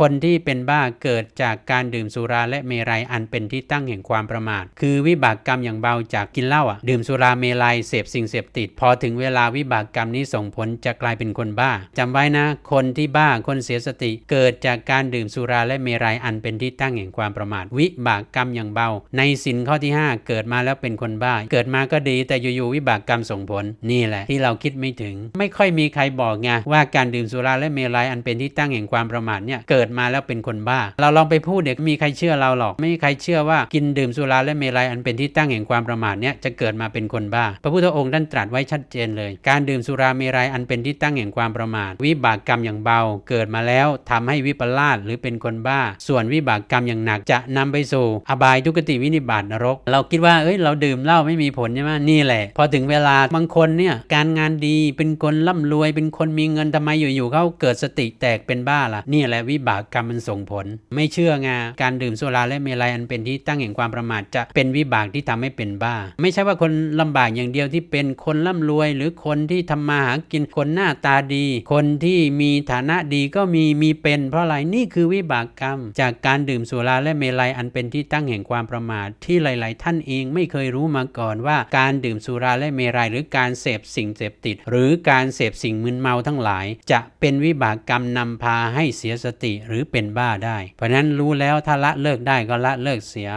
คนที่เป็นบ้าเกิดจากการดื่มสุราและเมรัยอันเป็นที่ตั้งแห่งความประมาท คือวิบากกรรมอย่างเบาจากกินเหล้าอะ ดื่มสุราเมรัยเสพสิ่งเสพติด พอถึงเวลาวิบากกรรมนี้ส่งผลจะกลายเป็นคนบ้าจำไว้นะ คนที่บ้าคนเสียสติ เกิดจากการดื่มสุราและเมรัยอันเป็นที่ตั้งแห่งความประมาท วิบากกรรมอย่างเบา ในสินข้อที่ 5 เกิดมาแล้วเป็นคนบ้า เกิดมาก็ดีแต่อยู่ๆวิบากกรรมส่งผลนี่แหละ ที่เราคิดไม่ถึง ไม่ค่อยมีใครบอกไงว่าการดื่มสุราและเมรัยอันเป็นที่ตั้งแห่งความประมาทเนี่ยเกิดิดมาแล้วเป็นคนบ้า เราลองไปพูดเด็กมีใครเชื่อเราหรอก ไม่มีใครเชื่อว่ากินดื่มสุราและเมรัยอันเป็นที่ตั้งแห่งความประมาทเนี่ยจะเกิดมาเป็นคนบ้า พระพุทธองค์ท่านตรัสไว้ชัดเจนเลย การดื่มสุราเมรัยอันเป็นที่ตั้งแห่งความประมาท วิบากกรรมอย่างเบา เกิดมาแล้วทำให้วิปลาสหรือเป็นคนบ้า ส่วนวิบากกรรมอย่างหนักจะนำไปสู่อบายทุกติวินิบาตนรก เราคิดว่าเอ้ยเราดื่มเหล้าไม่มีผลใช่ไหมนี่แหละ พอถึงเวลาบางคนเนี่ยการงานดีเป็นคนร่ำรวย เป็นคนมีเงินทำไมอยู่ๆเขาเกิดสติแตกเป็นบ้าล่ะนี่แหละวิบากกรรมมันส่งผล ไม่เชื่อไงการดื่มสุราและเมลัยอันเป็นที่ตั้งแห่งความประมาทจะเป็นวิบากที่ทำให้เป็นบ้า ไม่ใช่ว่าคนลำบากอย่างเดียวที่เป็นคนร่ำรวย หรือคนที่ทำมาหากินคนหน้าตาดี คนที่มีฐานะดีก็มีมีเป็น เพราะอะไรนี่คือวิบากกรรม จากการดื่มสุราและเมลัยอันเป็นที่ตั้งแห่งความประมาทที่หลาย ๆ ท่านเองไม่เคยรู้มาก่อนว่าการดื่มสุราและเมรัยหรือการเสพสิ่งเสพติด หรือการเสพสิ่งมึนเมาทั้งหลาย จะเป็นวิบากกรรมนำพาให้เสียสติหรือเป็นบ้าได้ เพราะนั้นรู้แล้วถ้าละเลิกได้ก็ละเลิกเสีย